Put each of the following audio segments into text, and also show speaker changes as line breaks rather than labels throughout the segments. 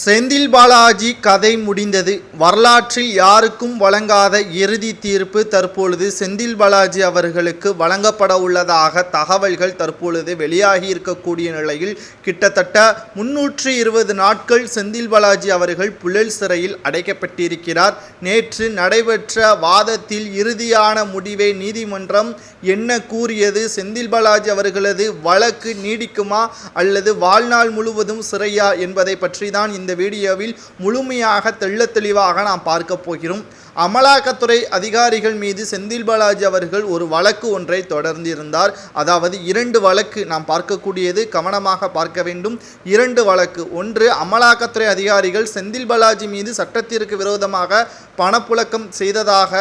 செந்தில் பாலாஜி கதை முடிந்தது. வரலாற்றில் யாருக்கும் வழங்காத இறுதி தீர்ப்பு தற்பொழுது செந்தில் பாலாஜி அவர்களுக்கு வழங்கப்பட உள்ளதாக தகவல்கள் தற்பொழுது வெளியாகி இருக்கக்கூடிய நிலையில் கிட்டத்தட்ட முன்னூற்றி இருபது நாட்கள் செந்தில் பாலாஜி அவர்கள் புழல் சிறையில் அடைக்கப்பட்டிருக்கிறார். நேற்று நடைபெற்ற வாதத்தில் இறுதியான முடிவை நீதிமன்றம் என்ன கூறியது? செந்தில் பாலாஜி அவர்களது வழக்கு நீடிக்குமா? அல்லது வாழ்நாள் முழுவதும் சிறையா? என்பதை பற்றி தான் இந்த வீடியோவில் முழுமையாக தெள்ள தெளிவாக நாம் பார்க்க போகிறோம். அமலாக்கத்துறை அதிகாரிகள் மீது செந்தில் பாலாஜி அவர்கள் ஒரு வழக்கு ஒன்றை தொடர்ந்திருந்தார். அதாவது இரண்டு வழக்கு நாம் பார்க்கக்கூடியது கவனமாக பார்க்க வேண்டும். இரண்டு வழக்கு. ஒன்று அமலாக்கத்துறை அதிகாரிகள் செந்தில் பாலாஜி மீது சட்டத்திற்கு விரோதமாக பணப்புழக்கம் செய்ததாக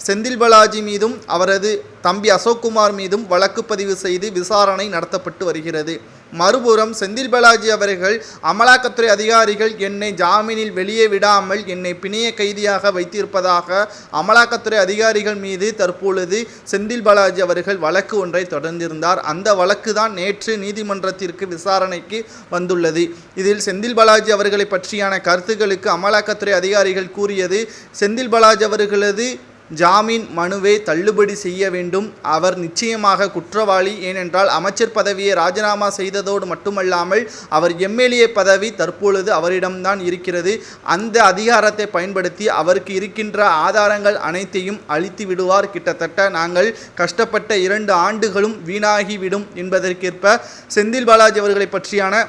செந்தில் பாலாஜி மீதும் அவரது தம்பி அசோக்குமார் மீதும் வழக்கு பதிவு செய்து விசாரணை நடத்தப்பட்டு வருகிறது. மறுபுறம் செந்தில் பாலாஜி அவர்கள் அமலாக்கத்துறை அதிகாரிகள் என்னை ஜாமீனில் வெளியே விடாமல் என்னை பிணைய கைதியாக வைத்திருப்பதாக அமலாக்கத்துறை அதிகாரிகள் மீது தற்பொழுது செந்தில் பாலாஜி அவர்கள் வழக்கு ஒன்றை தொடர்ந்திருந்தார். அந்த வழக்கு தான் நேற்று நீதிமன்றத்திற்கு விசாரணைக்கு வந்துள்ளது. இதில் செந்தில் பாலாஜி அவர்களை பற்றியான கருத்துக்களுக்கு அமலாக்கத்துறை அதிகாரிகள் கூறியது செந்தில் பாலாஜி அவர்களது ஜாமீன் மனுவை தள்ளுபடி செய்ய வேண்டும். அவர் நிச்சயமாக குற்றவாளி. ஏனென்றால் அமைச்சர் பதவியை ராஜினாமா செய்ததோடு மட்டுமல்லாமல் அவர் எம்எல்ஏ பதவி தற்பொழுது அவரிடம்தான் இருக்கிறது. அந்த அதிகாரத்தை பயன்படுத்தி அவருக்கு இருக்கின்ற ஆதாரங்கள் அனைத்தையும் அழித்து விடுவார். கிட்டத்தட்ட நாங்கள் கஷ்டப்பட்ட இரண்டு ஆண்டுகளும் வீணாகிவிடும் என்பதற்கேற்ப செந்தில் பாலாஜி அவர்களை பற்றியான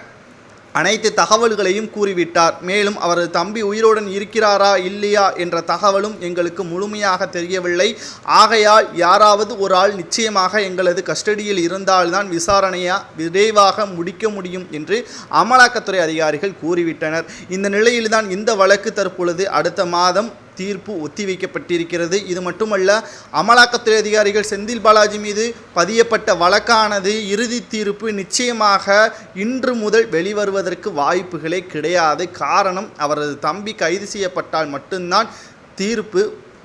அனைத்து தகவல்களையும் கூறிவிட்டார். மேலும் அவரது தம்பி உயிருடன் இருக்கிறாரா இல்லையா என்ற தகவலும் எங்களுக்கு முழுமையாக தெரியவில்லை. ஆகையால் யாராவது ஒரு ஆள் நிச்சயமாக எங்களது கஸ்டடியில் இருந்தால்தான் விசாரணையா விரைவாக முடிக்க முடியும் என்று அமலாக்கத்துறை அதிகாரிகள் கூறிவிட்டனர். இந்த நிலையில்தான் இந்த வழக்கு தற்பொழுது அடுத்த மாதம் தீர்ப்பு ஒத்திவைக்கப்பட்டிருக்கிறது. இது மட்டுமல்ல அமலாக்கத்துறை அதிகாரிகள் செந்தில் பாலாஜி மீது பதியப்பட்ட வழக்கானது இறுதி தீர்ப்பு நிச்சயமாக இன்று முதல் வெளிவருவதற்கு வாய்ப்புகளே கிடையாது. காரணம் அவரது தம்பி கைது செய்யப்பட்டால் மட்டும்தான் தீர்ப்பு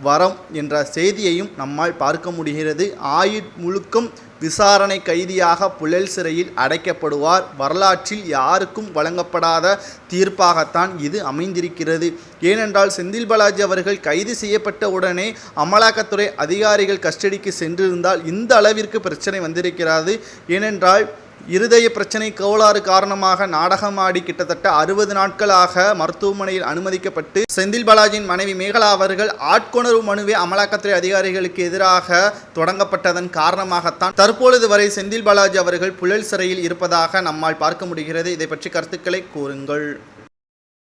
வரம் என்ற செய்தியையும் நம்மால் பார்க்க முடிகிறது. ஆயுட் முழுக்கும் விசாரணை கைதியாக புழல் சிறையில் அடைக்கப்படுவார். வரலாற்றில் யாருக்கும் வழங்கப்படாத தீர்ப்பாகத்தான் இது அமைந்திருக்கிறது. ஏனென்றால் செந்தில் பாலாஜி அவர்கள் கைது செய்யப்பட்ட உடனே அமலாக்கத்துறை அதிகாரிகள் கஸ்டடிக்கு சென்றிருந்தால் இந்த அளவிற்கு பிரச்சனை வந்திருக்கிறது. ஏனென்றால் இருதய பிரச்சனை கோளாறு காரணமாக நாடகமாடி கிட்டத்தட்ட அறுபது நாட்களாக மருத்துவமனையில் அனுமதிக்கப்பட்டு செந்தில் பாலாஜியின் மனைவி மேகலா அவர்கள் ஆட்கொணர்வு மனுவை அமலாக்கத்துறை அதிகாரிகளுக்கு எதிராக தொடங்கப்பட்டதன் காரணமாகத்தான் தற்பொழுது வரை செந்தில் பாலாஜி அவர்கள் புழல் சிறையில் இருப்பதாக நம்மால் பார்க்க முடிகிறது. இதை பற்றி கருத்துக்களை கூறுங்கள்.